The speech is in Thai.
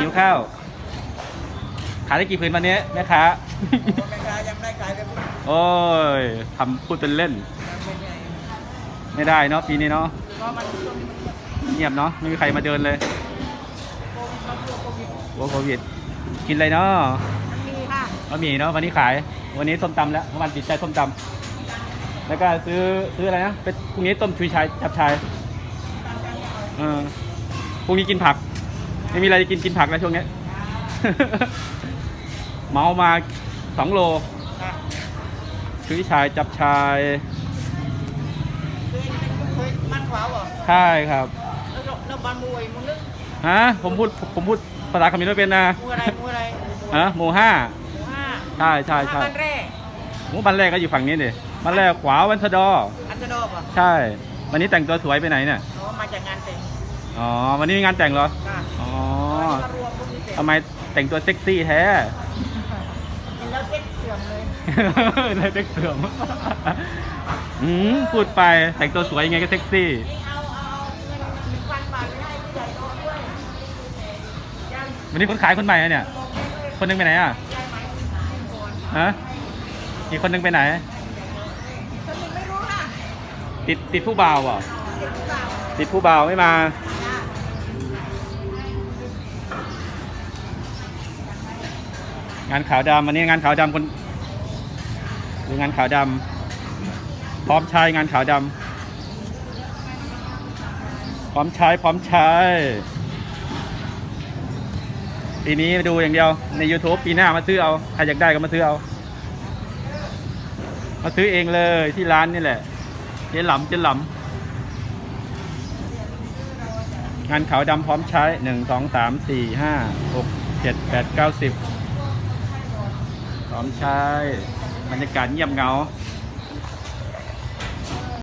หิวข้าว ขายได้กี่ผืนวันนี้แม่ค้า แม่ค้ายังไม่ได้ขายเลยโอ้ยทำพูดเป็นเล่น เป็นไงไม่ได้เนาะปีนี้เนาะ เพราะมันช่วงนี้มันเงียบเนาะ ไม่มีใครมาเดินเลยโควิดมันช่วงโควิดกลัวโควิด กินอะไรเนาะมันมีค่ะบะหมี่เนาะวันนี้ขาย วันนี้ส้มตำแล้วเมื่อวานติดใจส้มตำแล้วก็ซื้อซื้ออะไรนะเป็นพรุ่งนี้ต้มชุยชายจับชายเออพรุ่งนี้กินผัก ไม่มีอะไรจะกินกินผักแล้วช่วงนี้เมามาสองโลค่ะชุยชายจับชายเคยเคยมันขวาเหรอใช่ครับแล้วก็แล้วบ้านมวยมึงนึกฮะผมพูดผมพูดภาษาเขมรไม่เป็นนะมูอะไรมูอะไรฮะหมู่ห้าหมู่ห้าใช่ใช่ใช่บ้านแร่หมู่บ้านแรกก็อยู่ฝั่งนี้ดิบ้านแรกขวาวันทดออันจะดอบอะใช่ วันนี้แต่งตัวสวยไปไหนเนี่ยเขามาจากงานแต่ง อ๋อ วันนี้มีงานแต่งเหรอค่ะอ๋อมารวมพวกนี้แต่งทำไมแต่งตัวเซ็กซี่แท้ เห็นแล้วเซ็ตเสื่อมเลยเลยเซ็กเสื่อมอืมพูดไปแต่งตัวสวยยังไงก็เซ็กซี่ นี่เอาเอาเงินหนึ่งพันบาทไปให้ผู้ใหญ่โดนด้วยยังวันนี้คนขายคนใหม่อะเนี่ย คนหนึงไปไหนอะ ยายไหมก่อนฮะ อีกคนหนึงไปไหนฉันยังไม่รู้ค่ะติดติดผู้บ่าวเปล่ะเจ็บหรือเปล่าติดผู้บ่าวไม่มาจ้ งานขาวดำวันนี้งานขาวดำคนดูงานขาวดำพร้อมใช้งานขาวดำพร้อมใช้พร้อมใช้ปีนี้ดูอย่างเดียวใน YouTube ปีหน้ามาซื้อเอาใครอยากได้ก็มาซื้อเอา มาซื้อเองเลยที่ร้านนี่แหละเจ๊หลำเจ๊หลำงานขาวดำพร้อมใช้หนึ่งสองสามสี่ห้าหกเจ็ดแปดเก้าสิบ พร้อมใช้บรรยากาศเงียบเหงา